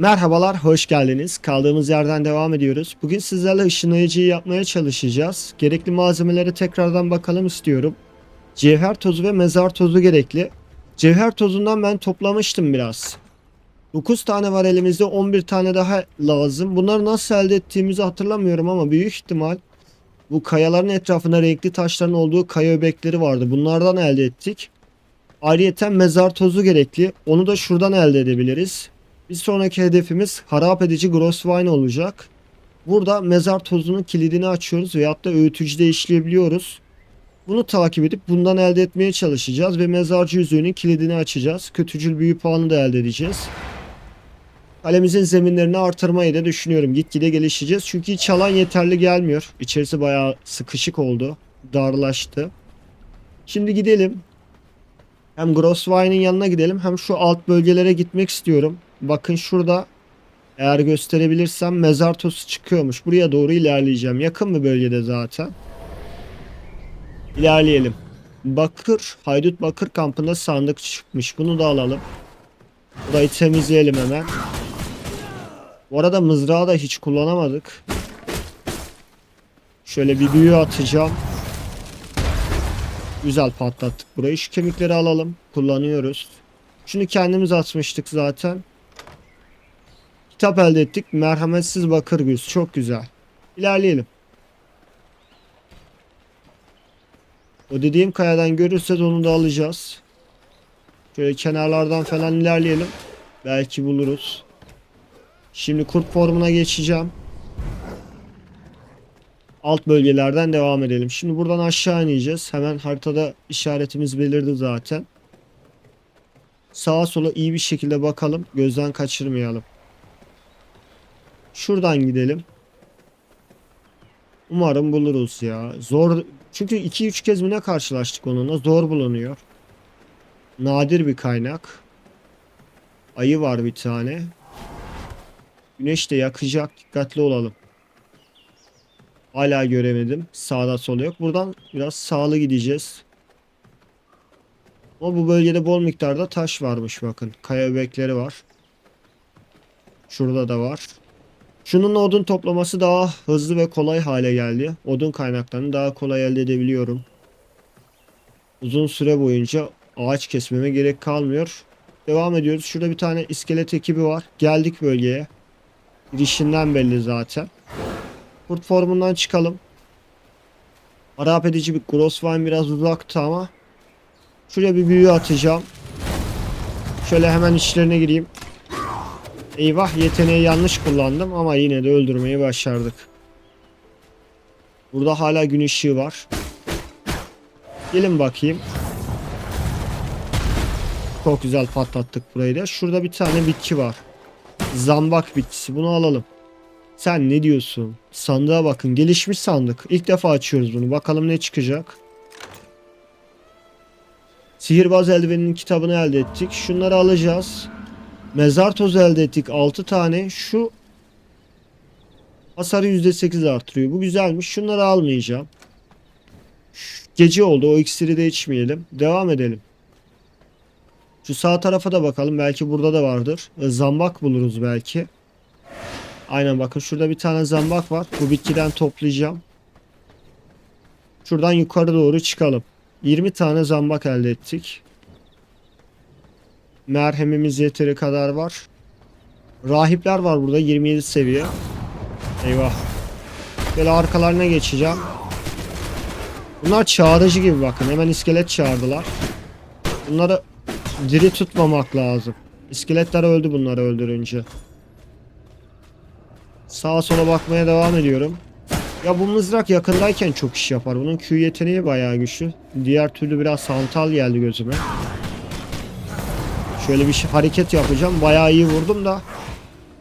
Merhabalar, hoş geldiniz. Kaldığımız yerden devam ediyoruz. Bugün sizlerle ışınlayıcıyı yapmaya çalışacağız. Gerekli malzemelere tekrardan bakalım istiyorum. Cevher tozu ve mezar tozu gerekli. Cevher tozundan ben toplamıştım biraz. 9 tane var elimizde, 11 tane daha lazım. Bunları nasıl elde ettiğimizi hatırlamıyorum ama büyük ihtimal bu kayaların etrafında renkli taşların olduğu kaya öbekleri vardı. Bunlardan elde ettik. Ayrıyeten mezar tozu gerekli. Onu da şuradan elde edebiliriz. Bir sonraki hedefimiz harap edici Grosswine olacak. Burada mezar tozunun kilidini açıyoruz veyahut da öğütücüde işleyebiliyoruz. Bunu takip edip bundan elde etmeye çalışacağız ve mezarcı yüzüğünün kilidini açacağız. Kötücül büyü puanı da elde edeceğiz. Kalemizin zeminlerini artırmayı da düşünüyorum. Gitgide gelişeceğiz. Çünkü hiç alan yeterli gelmiyor. İçerisi bayağı sıkışık oldu. Darlaştı. Şimdi gidelim. Hem Grosswine'in yanına gidelim hem şu alt bölgelere gitmek istiyorum. Bakın şurada eğer gösterebilirsem mezar tozu çıkıyormuş. Buraya doğru ilerleyeceğim. Yakın bir bölgede zaten. İlerleyelim. Bakır, Haydut Bakır kampında sandık çıkmış. Bunu da alalım. Burayı temizleyelim hemen. Bu arada mızrağı da hiç kullanamadık. Şöyle bir büyü atacağım. Güzel patlattık burayı. Şu kemikleri alalım. Kullanıyoruz. Şunu kendimiz atmıştık zaten. Kitap elde ettik. Merhametsiz bakır güz. Çok güzel. İlerleyelim. O dediğim kayadan görürsek onu da alacağız. Şöyle kenarlardan falan ilerleyelim. Belki buluruz. Şimdi kurt formuna geçeceğim. Alt bölgelerden devam edelim. Şimdi buradan aşağı ineceğiz. Hemen haritada işaretimiz belirdi zaten. Sağa sola iyi bir şekilde bakalım. Gözden kaçırmayalım. Şuradan gidelim. Umarım buluruz ya. Zor. Çünkü 2-3 kez mi karşılaştık onunla. Zor bulunuyor. Nadir bir kaynak. Ayı var bir tane. Güneş de yakacak. Dikkatli olalım. Hala göremedim. Sağda sola yok. Buradan biraz sağlı gideceğiz. Ama bu bölgede bol miktarda taş varmış bakın. Kaya öbekleri var. Şurada da var. Şunun odun toplaması daha hızlı ve kolay hale geldi. Odun kaynaklarını daha kolay elde edebiliyorum. Uzun süre boyunca ağaç kesmeme gerek kalmıyor. Devam ediyoruz. Şurada bir tane iskelet ekibi var. Geldik bölgeye. Girişinden belli zaten. Kurt formundan çıkalım. Harap edici bir Grosswine biraz uzaktı ama. Şuraya bir büyü atacağım. Şöyle hemen içlerine gireyim. Eyvah yeteneği yanlış kullandım ama yine de öldürmeyi başardık. Burada hala gün ışığı var. Gelin bakayım. Çok güzel patlattık burayı da. Şurada bir tane bitki var. Zambak bitkisi. Bunu alalım. Sen ne diyorsun? Sandığa bakın. Gelişmiş sandık. İlk defa açıyoruz bunu. Bakalım ne çıkacak. Sihirbaz eldiveninin kitabını elde ettik. Şunları alacağız. Mezar tozu elde ettik. 6 tane. Şu hasarı %8 artırıyor. Bu güzelmiş. Şunları almayacağım. Gece oldu. O iksiri de içmeyelim. Devam edelim. Şu sağ tarafa da bakalım. Belki burada da vardır. E, Zambak buluruz belki. Aynen bakın şurada bir tane zambak var. Bu bitkiden toplayacağım. Şuradan yukarı doğru çıkalım. 20 tane zambak elde ettik. Merhemimiz yeteri kadar var. Rahipler var burada 27 seviye. Eyvah. Böyle arkalarına geçeceğim. Bunlar çağrıcı gibi bakın. Hemen iskelet çağırdılar. Bunları diri tutmamak lazım. İskeletler öldü bunları öldürünce. Sağa sola bakmaya devam ediyorum. Ya bu mızrak yakındayken çok iş yapar. Bunun Q yeteneği bayağı güçlü. Diğer türlü biraz hantal geldi gözüme. Şöyle bir hareket yapacağım. Bayağı iyi vurdum da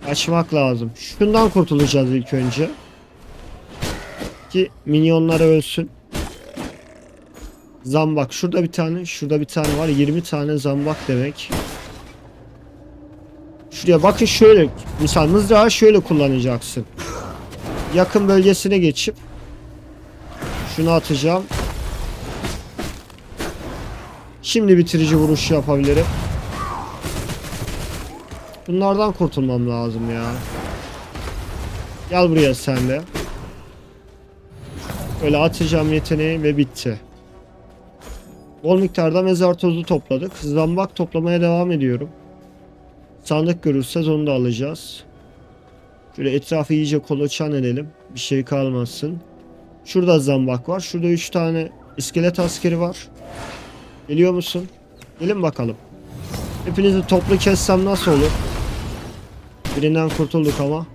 açmak lazım. Şundan kurtulacağız ilk önce. Ki minyonlar ölsün. Zambak. Şurada bir tane, şurada bir tane var. 20 tane zambak demek. Şuraya bakın şöyle. Misal mızrağı şöyle kullanacaksın. Yakın bölgesine geçip şunu atacağım. Şimdi bitirici vuruş yapabilirim. Bunlardan kurtulmam lazım ya. Gel buraya sen de. Böyle atacağım yeteneği ve bitti. Bol miktarda mezar tozu topladık. Zambak toplamaya devam ediyorum. Sandık görürseniz onu da alacağız. Şöyle etrafı iyice kolaçan edelim. Bir şey kalmasın. Şurada zambak var. Şurada 3 tane iskelet askeri var. Geliyor musun? Gelin bakalım. Hepinizi toplu kessem nasıl olur? Birinden kurtulduk ama.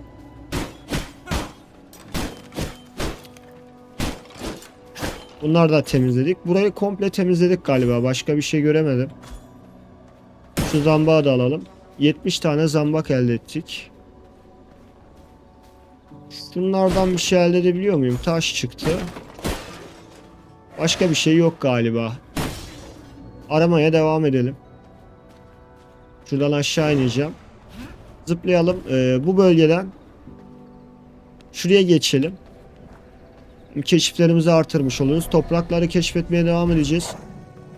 Bunlar da temizledik. Burayı komple temizledik galiba. Başka bir şey göremedim. Şu zambağı da alalım. 70 tane zambak elde ettik. Şunlardan bir şey elde edebiliyor muyum? Taş çıktı. Başka bir şey yok galiba. Aramaya devam edelim. Şuradan aşağı ineceğim. Zıplayalım. Ee, bu bölgeden şuraya geçelim. Keşiflerimizi artırmış oluruz. Toprakları keşfetmeye devam edeceğiz.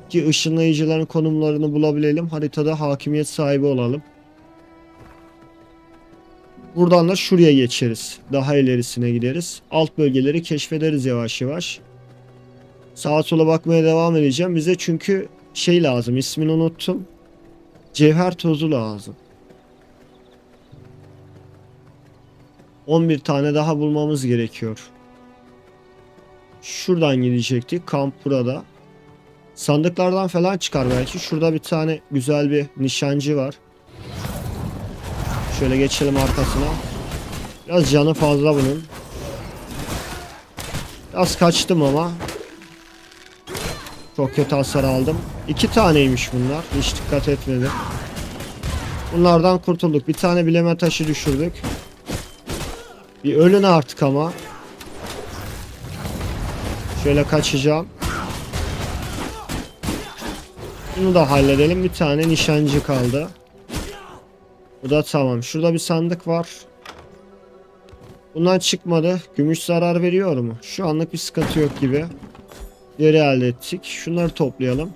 Ki ışınlayıcıların konumlarını bulabilelim. Haritada hakimiyet sahibi olalım. Buradan da şuraya geçeriz. Daha ilerisine gideriz. Alt bölgeleri keşfederiz yavaş yavaş. Sağa sola bakmaya devam edeceğim. Bize çünkü şey lazım. ismini unuttum. Cevher tozu lazım. 11 tane daha bulmamız gerekiyor. Şuradan gidecektik. Kamp burada. Sandıklardan falan çıkar belki. Şurada bir tane güzel bir nişancı var. Şöyle geçelim arkasına. Biraz canı fazla bunun. Biraz kaçtım ama. Çok kötü hasar aldım. İki taneymiş bunlar. Hiç dikkat etmedim. Bunlardan kurtulduk. Bir tane bileme taşı düşürdük. Bir ölün artık ama. Şöyle kaçacağım. Bunu da halledelim. Bir tane nişancı kaldı. Bu da tamam. Şurada bir sandık var. Bundan çıkmadı. Gümüş zarar veriyor mu? Şu anlık bir sıkıntı yok gibi. Deri elde ettik. Şunları toplayalım.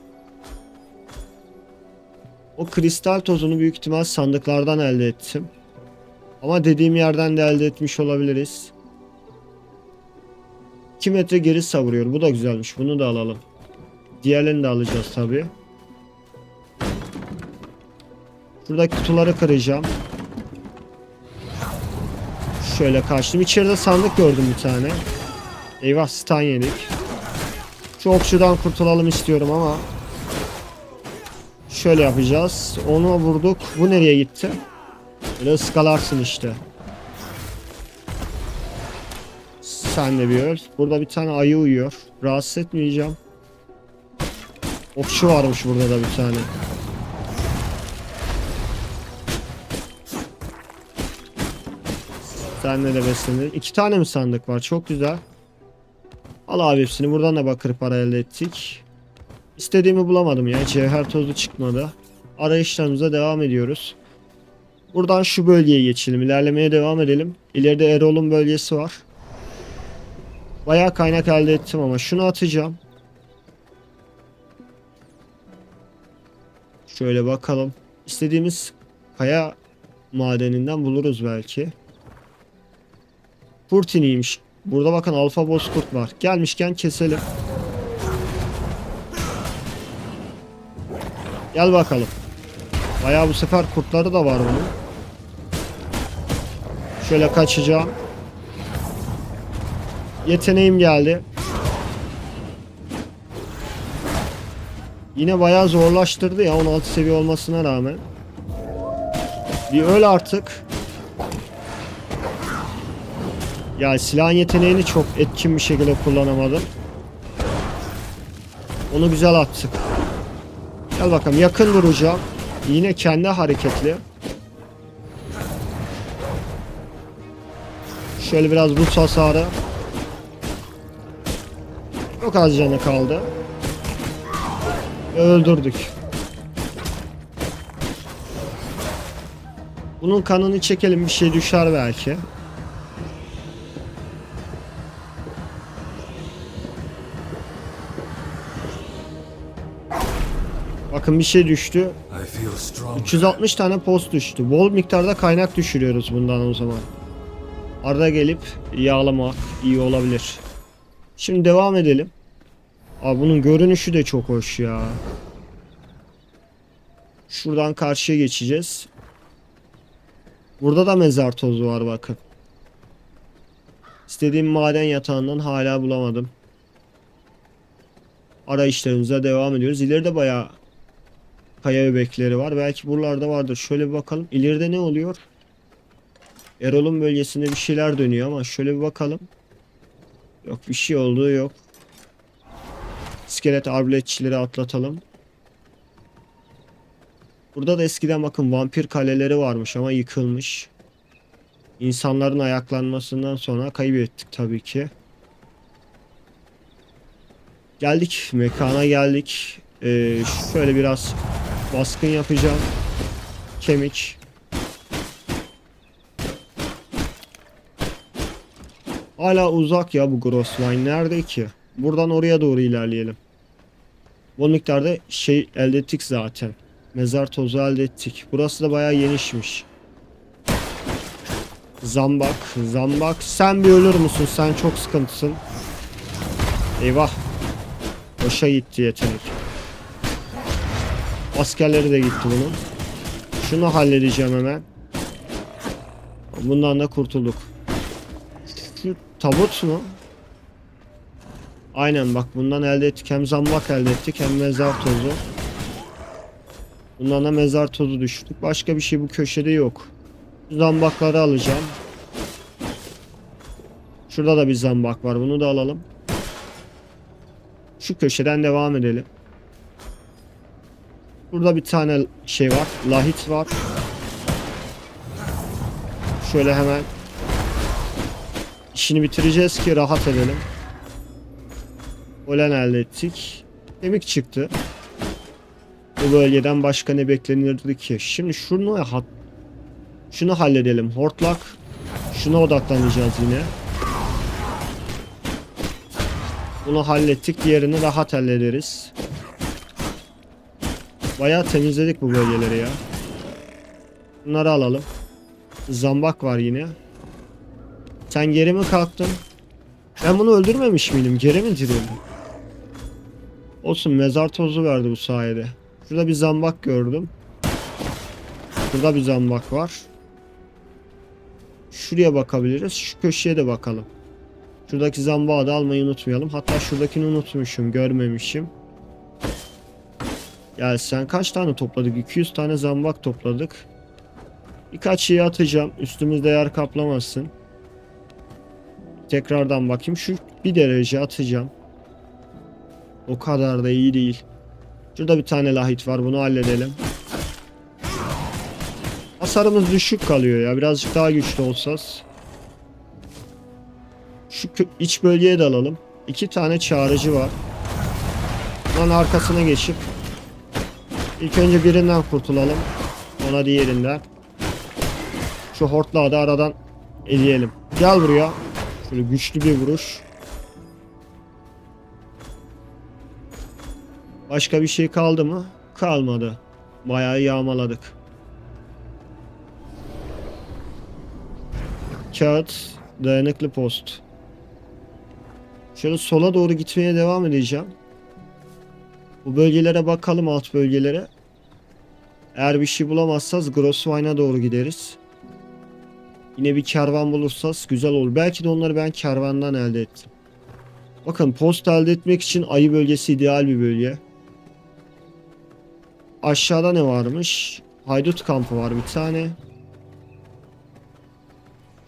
O kristal tozunu büyük ihtimal sandıklardan elde ettim. Ama dediğim yerden de elde etmiş olabiliriz. 2 metre geri savuruyor. Bu da güzelmiş. Bunu da alalım. Diğerlerini de alacağız tabi. Şuradaki kutuları kıracağım. Şöyle kaçtım. İçeride sandık gördüm bir tane. Eyvah stun yedik. Şu okçudan kurtulalım istiyorum ama. Şöyle yapacağız. Onu vurduk. Bu nereye gitti? Böyle ıskalarsın işte. Sen de bir öl. Burada bir tane ayı uyuyor. Rahatsız etmeyeceğim. Okçu varmış burada da bir tane. Senle de beslenir. İki tane mi sandık var? Çok güzel. Al abi hepsini. Buradan da bakır para elde ettik. İstediğimi bulamadım ya. Cevher tozu çıkmadı. Arayışlarımıza devam ediyoruz. Buradan şu bölgeye geçelim. İlerlemeye devam edelim. İleride Erol'un bölgesi var. Bayağı kaynak elde ettim ama şunu atacağım. Şöyle bakalım. İstediğimiz kaya madeninden buluruz belki. Kurtiniymiş. Burada bakın alfa bozkurt var. Gelmişken keselim. Gel bakalım. Bayağı bu sefer kurtları da var bunun. Şöyle kaçacağım. Yeteneğim geldi. Yine bayağı zorlaştırdı ya 16 seviye olmasına rağmen. Bir öl artık. Ya silahın yeteneğini çok etkin bir şekilde kullanamadım. Onu güzel attık. Gel bakalım yakın duracağım. Yine kendi hareketli. Şöyle biraz Rus hasarı. Çok az canı kaldı. Öldürdük. Bunun kanını çekelim bir şey düşer belki. Bakın bir şey düştü. I feel strong. 360 tane post düştü. Bol miktarda kaynak düşürüyoruz bundan o zaman. Arada gelip yağlamak iyi olabilir. Şimdi devam edelim. Aa, bunun görünüşü de çok hoş ya. Şuradan karşıya geçeceğiz. Burada da mezar tozu var bakın. İstediğim maden yatağından hala bulamadım. Arayışlarımıza devam ediyoruz. İleride bayağı kaya öbekleri var. Belki buralarda vardır. Şöyle bir bakalım. İleride ne oluyor? Erol'un bölgesinde bir şeyler dönüyor ama şöyle bir bakalım. Yok bir şey olduğu yok. İskelet arbaletçileri atlatalım. Burada da eskiden bakın vampir kaleleri varmış ama yıkılmış. İnsanların ayaklanmasından sonra kaybettik tabii ki. Geldik mekana geldik. Ee, şöyle biraz baskın yapacağım. Kemik. Hala uzak ya bu Grossline. Nerede ki? Buradan oraya doğru ilerleyelim. Bu miktarda şey elde ettik zaten. Mezar tozu elde ettik. Burası da bayağı genişmiş. Zambak, zambak. Sen bir ölür müsün? Sen çok sıkıntısın. Eyvah. Boşa gitti yetenek. Askerleri de gitti bunun. Şunu halledeceğim hemen. Bundan da kurtulduk. Tabut mu? Aynen bak bundan elde ettik. Hem zambak elde ettik hem mezar tozu. Bundan da mezar tozu düşürdük. Başka bir şey bu köşede yok. Zambakları alacağım. Şurada da bir zambak var. Bunu da alalım. Şu köşeden devam edelim. Burada bir tane şey var. Lahit var. Şöyle hemen işini bitireceğiz ki rahat edelim. Olen elde ettik. Kemik çıktı. Bu bölgeden başka ne beklenirdi ki? Şimdi şunu hat şunu halledelim. Hortlak. Şuna odaklanacağız yine. Bunu hallettik. Diğerini rahat hallederiz. Bayağı temizledik bu bölgeleri ya. Bunları alalım. Zambak var yine. Sen geri mi kalktın? Ben bunu öldürmemiş miydim? Geri mi dirildim? Olsun mezar tozu verdi bu sayede. Şurada bir zambak gördüm. Burada bir zambak var. Şuraya bakabiliriz. Şu köşeye de bakalım. Şuradaki zambağı da almayı unutmayalım. Hatta şuradakini unutmuşum. Görmemişim. Ya sen kaç tane topladık? 200 tane zambak topladık. Birkaç şey atacağım. Üstümüzde yer kaplamasın. Tekrardan bakayım. Şu bir derece atacağım. O kadar da iyi değil. Şurada bir tane lahit var. Bunu halledelim. Hasarımız düşük kalıyor ya. Birazcık daha güçlü olsaz. Şu iç bölgeye de alalım. İki tane çağrıcı var. Bunun arkasına geçip ilk önce birinden kurtulalım. Ona diğerinden. Şu hortlağı da aradan eleyelim. Gel buraya. Şöyle güçlü bir vuruş. Başka bir şey kaldı mı? Kalmadı. Bayağı yağmaladık. Kağıt, dayanıklı post. Şöyle sola doğru gitmeye devam edeceğim. Bu bölgelere bakalım alt bölgelere. Eğer bir şey bulamazsaz Grosswine'a doğru gideriz. Yine bir kervan bulursak güzel olur. Belki de onları ben kervandan elde ettim. Bakın post elde etmek için ayı bölgesi ideal bir bölge. Aşağıda ne varmış? Haydut kampı var bir tane.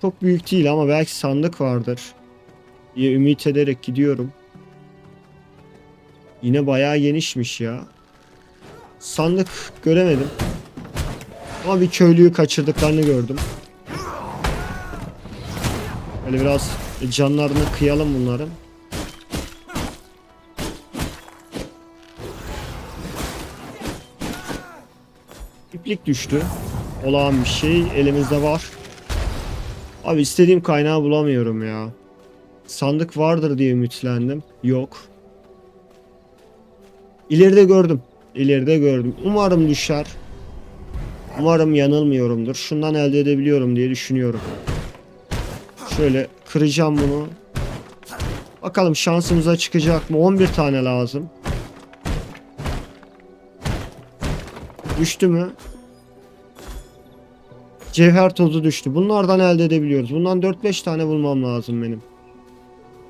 Çok büyük değil ama belki sandık vardır. diye ümit ederek gidiyorum. Yine bayağı genişmiş ya. Sandık göremedim. Ama bir köylüyü kaçırdıklarını gördüm. Böyle biraz canlarını kıyalım bunların. İplik düştü. Olağan bir şey elimizde var. Abi istediğim kaynağı bulamıyorum ya. Sandık vardır diye ümitlendim. Yok. İleride gördüm. İleride gördüm. Umarım düşer. Umarım yanılmıyorumdur. Şundan elde edebiliyorum diye düşünüyorum. Şöyle kıracağım bunu. Bakalım şansımıza çıkacak mı? 11 tane lazım. Düştü mü? Cevher tozu düştü. Bunlardan elde edebiliyoruz. Bundan 4-5 tane bulmam lazım benim.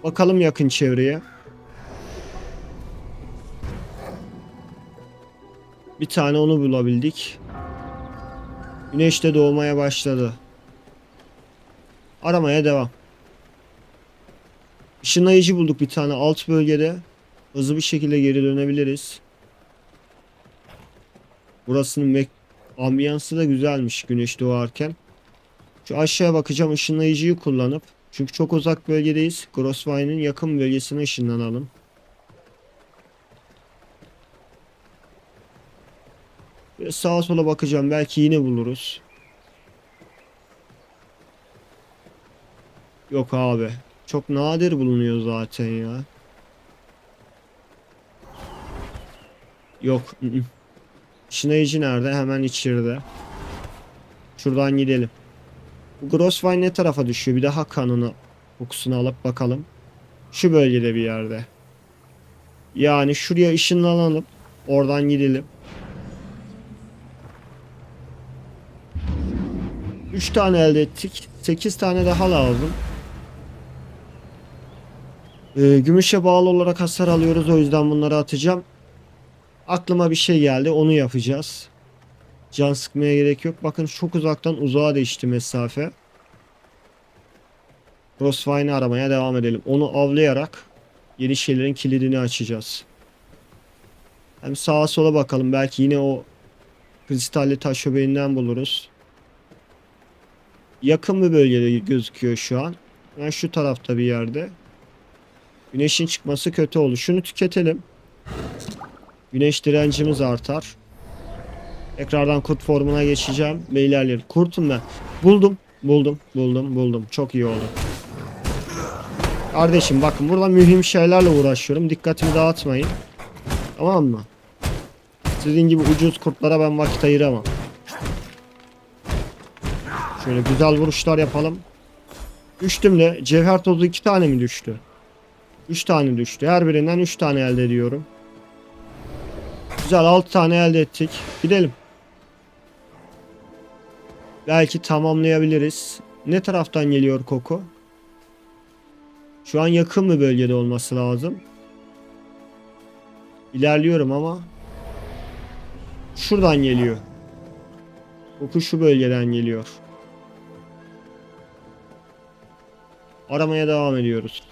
Bakalım yakın çevreye. Bir tane onu bulabildik. Güneş de doğmaya başladı. Aramaya devam. Işınlayıcı bulduk bir tane alt bölgede. Hızlı bir şekilde geri dönebiliriz. Burasının ambiyansı da güzelmiş güneş doğarken. Şu aşağıya bakacağım ışınlayıcıyı kullanıp. Çünkü çok uzak bölgedeyiz. Grossvine'in yakın bölgesine ışınlanalım. Böyle sağa sola bakacağım. Belki yine buluruz. Yok abi. Çok nadir bulunuyor zaten ya. Yok. Işınlayıcı nerede? Hemen içeride. Şuradan gidelim. Bu Grossvine ne tarafa düşüyor? Bir daha kanını kokusunu alıp bakalım. Şu bölgede bir yerde. Yani şuraya ışınlanalım. Oradan gidelim. 3 tane elde ettik. 8 tane daha lazım. Ee, gümüşe bağlı olarak hasar alıyoruz. O yüzden bunları atacağım. Aklıma bir şey geldi. Onu yapacağız. Can sıkmaya gerek yok. Bakın çok uzaktan uzağa değişti mesafe. Crossfine'ı aramaya devam edelim. Onu avlayarak yeni şeylerin kilidini açacağız. Hem sağa sola bakalım. Belki yine o kristalli taş öbeğinden buluruz. Yakın bir bölgede gözüküyor şu an. Ben şu tarafta bir yerde. Güneşin çıkması kötü oldu. Şunu tüketelim. Güneş direncimiz artar. Tekrardan kurt formuna geçeceğim ve. Kurtum ben. Buldum. Buldum. Buldum. Buldum. Çok iyi oldu. Kardeşim bakın burada mühim şeylerle uğraşıyorum. Dikkatimi dağıtmayın. Tamam mı? Sizin gibi ucuz kurtlara ben vakit ayıramam. Şöyle güzel vuruşlar yapalım. Düştüm de cevher tozu iki tane mi düştü? Üç tane düştü. Her birinden üç tane elde ediyorum. Güzel 6 tane elde ettik. Gidelim. Belki tamamlayabiliriz. Ne taraftan geliyor koku? Şu an yakın bir bölgede olması lazım. İlerliyorum ama şuradan geliyor. Koku şu bölgeden geliyor. Aramaya devam ediyoruz.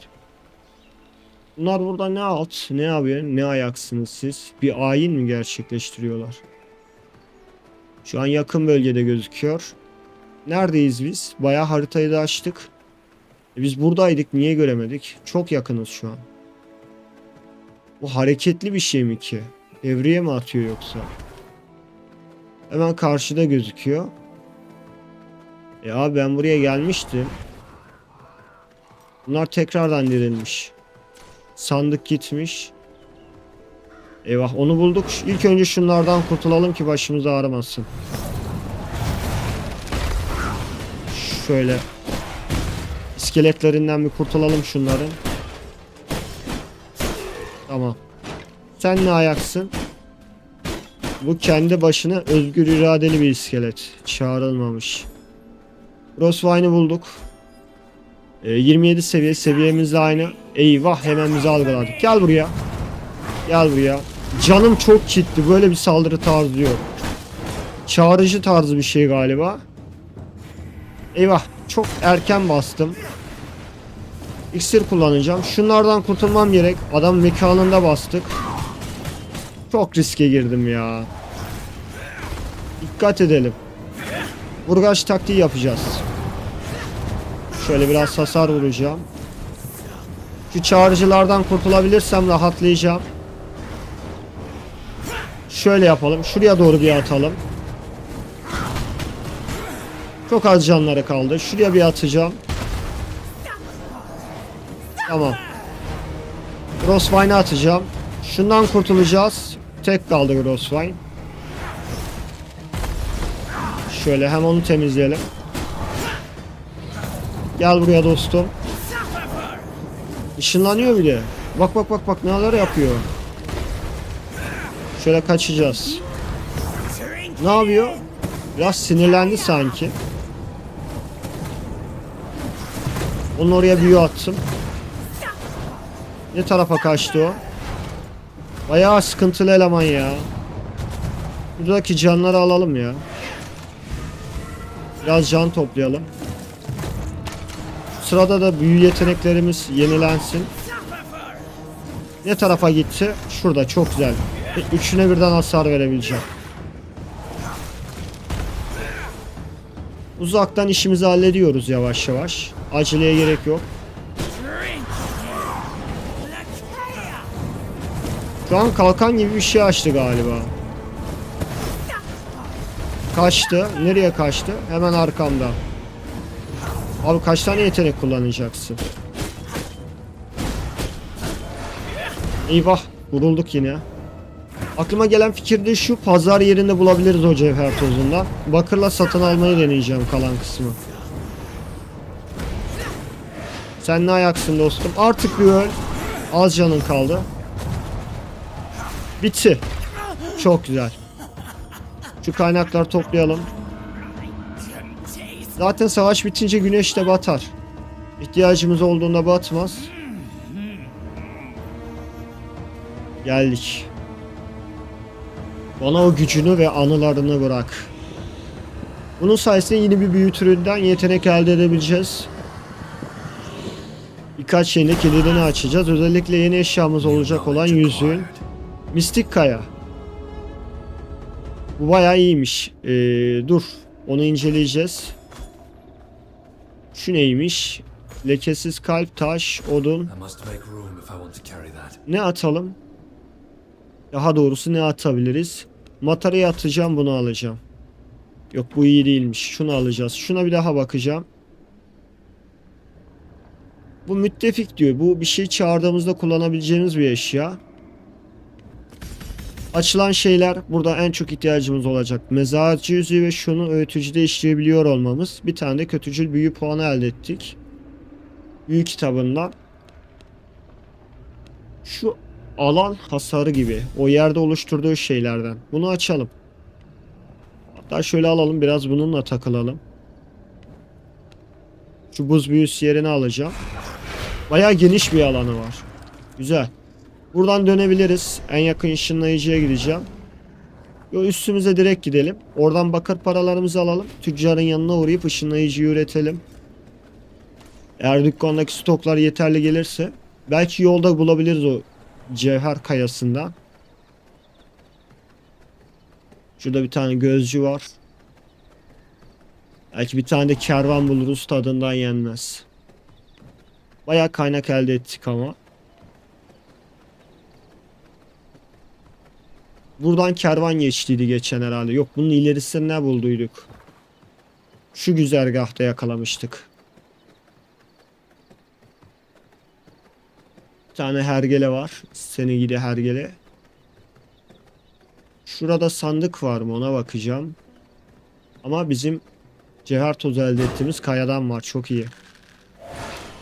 Bunlar burada ne alt, ne yapıyor, ne ayaksınız siz? Bir ayin mi gerçekleştiriyorlar? Şu an yakın bölgede gözüküyor. Neredeyiz biz? Bayağı haritayı da açtık. E biz buradaydık, niye göremedik? Çok yakınız şu an. Bu hareketli bir şey mi ki? Devreye mi atıyor yoksa? Hemen karşıda gözüküyor. E abi ben buraya gelmiştim. Bunlar tekrardan dirilmiş. Sandık gitmiş. Eyvah onu bulduk. İlk önce şunlardan kurtulalım ki başımız ağrımasın. Şöyle. İskeletlerinden bir kurtulalım şunların. Tamam. Sen ne ayaksın? Bu kendi başına özgür iradeli bir iskelet. Çağrılmamış. Roswine'ı bulduk. E, 27 seviye seviyemizle aynı. Eyvah hemen bizi algıladık. Gel buraya. Gel buraya. Canım çok gitti. Böyle bir saldırı tarzı yok. Çağrıcı tarzı bir şey galiba. Eyvah. Çok erken bastım. İksir kullanacağım. Şunlardan kurtulmam gerek. Adam mekanında bastık. Çok riske girdim ya. Dikkat edelim. Burgaç taktiği yapacağız. Şöyle biraz hasar vuracağım. Şu çağrıcılardan kurtulabilirsem rahatlayacağım. Şöyle yapalım. Şuraya doğru bir atalım. Çok az canları kaldı. Şuraya bir atacağım. Tamam. Crossvine'ı atacağım. Şundan kurtulacağız. Tek kaldı Grosswine. Şöyle hem onu temizleyelim. Gel buraya dostum. Işınlanıyor bir de. Bak bak bak bak neler yapıyor. Şöyle kaçacağız. Ne yapıyor? Biraz sinirlendi sanki. Onun oraya büyü attım. Ne tarafa kaçtı o? Bayağı sıkıntılı eleman ya. Buradaki canları alalım ya. Biraz can toplayalım. Sırada da büyü yeteneklerimiz yenilensin. Ne tarafa gitti? Şurada çok güzel. Üçüne birden hasar verebileceğim. Uzaktan işimizi hallediyoruz yavaş yavaş. Aceleye gerek yok. Şu an kalkan gibi bir şey açtı galiba. Kaçtı. Nereye kaçtı? Hemen arkamda. Abi kaç tane yetenek kullanacaksın? Eyvah. Vurulduk yine. Aklıma gelen fikir de şu. Pazar yerinde bulabiliriz o cevher tozundan. Bakırla satın almayı deneyeceğim kalan kısmı. Sen ne ayaksın dostum? Artık bir öl. Az canın kaldı. Bitti. Çok güzel. Şu kaynakları toplayalım. Zaten savaş bitince güneş de batar. İhtiyacımız olduğunda batmaz. Geldik. Bana o gücünü ve anılarını bırak. Bunun sayesinde yeni bir büyü türünden yetenek elde edebileceğiz. Birkaç şeyin kilidini açacağız. Özellikle yeni eşyamız olacak olan yüzüğün. Mistik Kaya. Bu bayağı iyiymiş. Ee, dur. Onu inceleyeceğiz. Şu neymiş? Lekesiz kalp, taş, odun. Ne atalım? Daha doğrusu ne atabiliriz? Matarayı atacağım bunu alacağım. Yok bu iyi değilmiş. Şunu alacağız. Şuna bir daha bakacağım. Bu müttefik diyor. Bu bir şey çağırdığımızda kullanabileceğimiz bir eşya. Açılan şeyler burada en çok ihtiyacımız olacak. Mezarcı yüzüğü ve şunu öğütücüde işleyebiliyor olmamız. Bir tane de kötücül büyü puanı elde ettik. Büyü kitabından. Şu alan hasarı gibi. O yerde oluşturduğu şeylerden. Bunu açalım. Hatta şöyle alalım biraz bununla takılalım. Şu buz büyüsü yerini alacağım. Bayağı geniş bir alanı var. Güzel. Buradan dönebiliriz. En yakın ışınlayıcıya gideceğim. Yo, üstümüze direkt gidelim. Oradan bakır paralarımızı alalım. Tüccarın yanına uğrayıp ışınlayıcıyı üretelim. Eğer dükkandaki stoklar yeterli gelirse belki yolda bulabiliriz o cevher kayasından. Şurada bir tane gözcü var. Belki bir tane de kervan buluruz tadından yenmez. Bayağı kaynak elde ettik ama. Buradan kervan geçtiydi geçen herhalde. Yok bunun ilerisinde ne bulduyduk? Şu güzergahta yakalamıştık. Bir tane hergele var. Seni gidi hergele. Şurada sandık var mı ona bakacağım. Ama bizim cevher tozu elde ettiğimiz kayadan var. Çok iyi.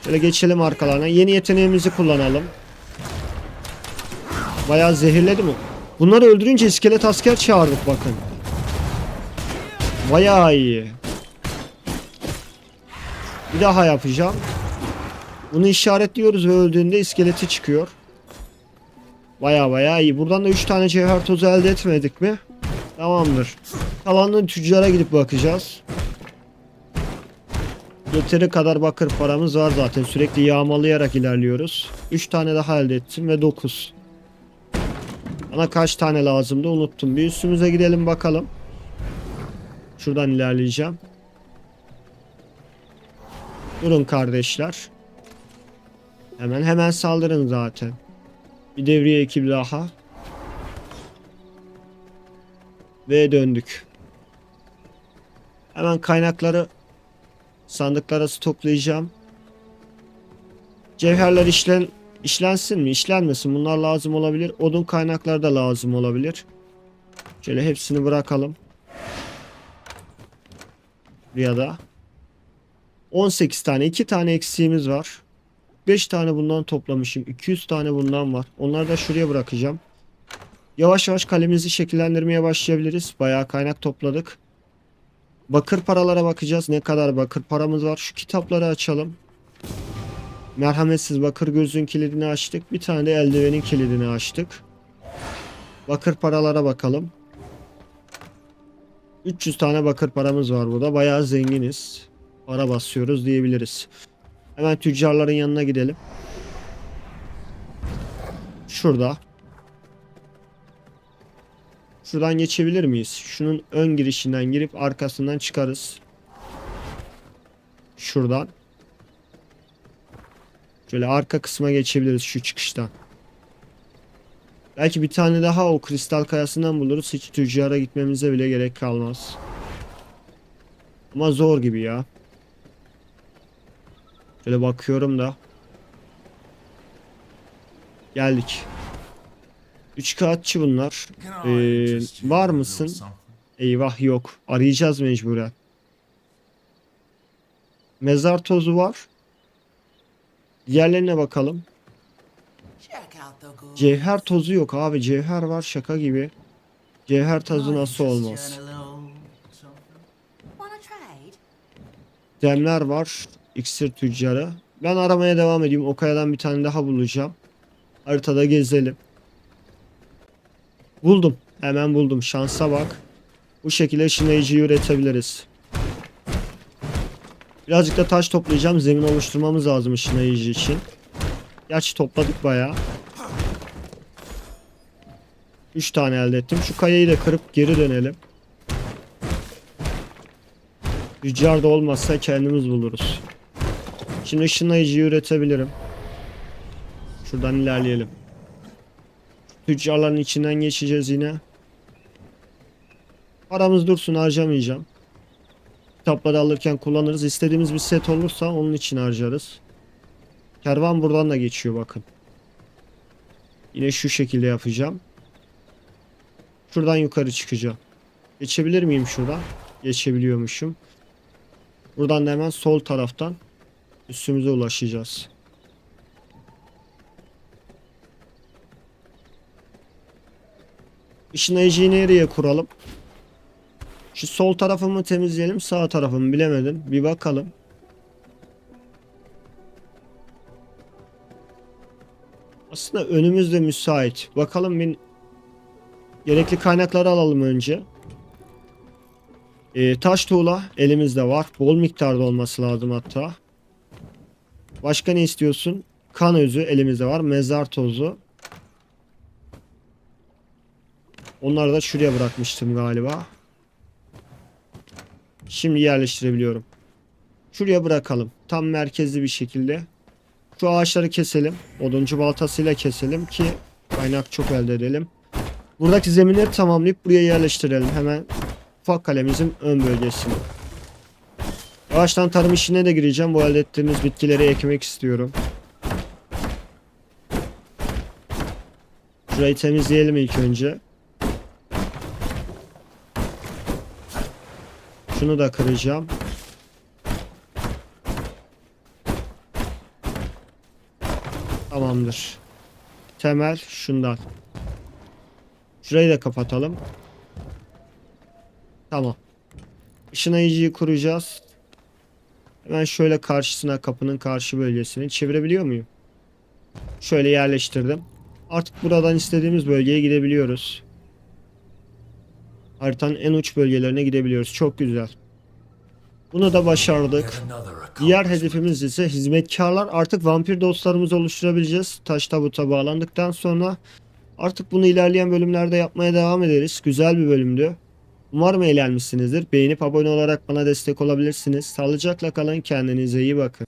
Şöyle geçelim arkalarına. Yeni yeteneğimizi kullanalım. Bayağı zehirledi mi? Bunları öldürünce iskelet asker çağırdık bakın. Bayağı iyi. Bir daha yapacağım. Bunu işaretliyoruz ve öldüğünde iskeleti çıkıyor. Baya baya iyi. Buradan da 3 tane cevher tozu elde etmedik mi? Tamamdır. Kalanını tüccara gidip bakacağız. Yeteri kadar bakır paramız var zaten. Sürekli yağmalayarak ilerliyoruz. 3 tane daha elde ettim ve 9. Bana kaç tane lazımdı unuttum. Bir üstümüze gidelim bakalım. Şuradan ilerleyeceğim. Durun kardeşler. Hemen hemen saldırın zaten. Bir devriye ekibi daha. Ve döndük. Hemen kaynakları sandıklara stoklayacağım. Cevherler işlen İşlensin mi? İşlenmesin. Bunlar lazım olabilir. Odun kaynakları da lazım olabilir. Şöyle hepsini bırakalım. Buraya da. 18 tane. 2 tane eksiğimiz var. 5 tane bundan toplamışım. 200 tane bundan var. Onları da şuraya bırakacağım. Yavaş yavaş kalemizi şekillendirmeye başlayabiliriz. Bayağı kaynak topladık. Bakır paralara bakacağız. Ne kadar bakır paramız var. Şu kitapları açalım. Merhametsiz bakır gözün kilidini açtık. Bir tane de eldivenin kilidini açtık. Bakır paralara bakalım. 300 tane bakır paramız var burada. Bayağı zenginiz. Para basıyoruz diyebiliriz. Hemen tüccarların yanına gidelim. Şurada. Şuradan geçebilir miyiz? Şunun ön girişinden girip arkasından çıkarız. Şuradan. Şöyle arka kısma geçebiliriz şu çıkıştan. Belki bir tane daha o kristal kayasından buluruz. Hiç tüccara gitmemize bile gerek kalmaz. Ama zor gibi ya. Şöyle bakıyorum da. Geldik. Üç kağıtçı bunlar. Ee, var mısın? Eyvah yok. Arayacağız mecburen. Mezar tozu var. Diğerlerine bakalım. Cevher tozu yok abi. Cevher var şaka gibi. Cevher tozu nasıl olmaz? Demler var. İksir tüccarı. Ben aramaya devam edeyim. O kayadan bir tane daha bulacağım. Haritada gezelim. Buldum. Hemen buldum. Şansa bak. Bu şekilde ışınlayıcıyı üretebiliriz. Birazcık da taş toplayacağım. Zemin oluşturmamız lazım ışınlayıcı için. Gerçi topladık bayağı. 3 tane elde ettim. Şu kayayı da kırıp geri dönelim. Tüccar da olmazsa kendimiz buluruz. Şimdi ışınlayıcıyı üretebilirim. Şuradan ilerleyelim. Tüccarların içinden geçeceğiz yine. Paramız dursun harcamayacağım. Kitapları alırken kullanırız. İstediğimiz bir set olursa onun için harcarız. Kervan buradan da geçiyor bakın. Yine şu şekilde yapacağım. Şuradan yukarı çıkacağım. Geçebilir miyim şuradan? Geçebiliyormuşum. Buradan da hemen sol taraftan üstümüze ulaşacağız. Işınlayıcıyı nereye kuralım? Şu sol tarafımı temizleyelim, sağ tarafımı bilemedim. Bir bakalım. Aslında önümüz de müsait. Bakalım bir gerekli kaynakları alalım önce. Ee, taş tuğla elimizde var. Bol miktarda olması lazım hatta. Başka ne istiyorsun? Kan özü elimizde var. Mezar tozu. Onları da şuraya bırakmıştım galiba. Şimdi yerleştirebiliyorum. Şuraya bırakalım. Tam merkezli bir şekilde. Şu ağaçları keselim. Oduncu baltasıyla keselim ki kaynak çok elde edelim. Buradaki zeminleri tamamlayıp buraya yerleştirelim. Hemen ufak kalemizin ön bölgesine. Yavaştan tarım işine de gireceğim. Bu elde ettiğimiz bitkileri ekmek istiyorum. Şurayı temizleyelim ilk önce. Şunu da kıracağım. Tamamdır. Temel şundan. Şurayı da kapatalım. Tamam. Işınlayıcıyı kuracağız. Hemen şöyle karşısına kapının karşı bölgesini çevirebiliyor muyum? Şöyle yerleştirdim. Artık buradan istediğimiz bölgeye gidebiliyoruz. Haritanın en uç bölgelerine gidebiliyoruz. Çok güzel. Bunu da başardık. Diğer hedefimiz ise hizmetkarlar. Artık vampir dostlarımızı oluşturabileceğiz. Taş tabuta bağlandıktan sonra artık bunu ilerleyen bölümlerde yapmaya devam ederiz. Güzel bir bölümdü. Umarım eğlenmişsinizdir. Beğenip abone olarak bana destek olabilirsiniz. Sağlıcakla kalın. Kendinize iyi bakın.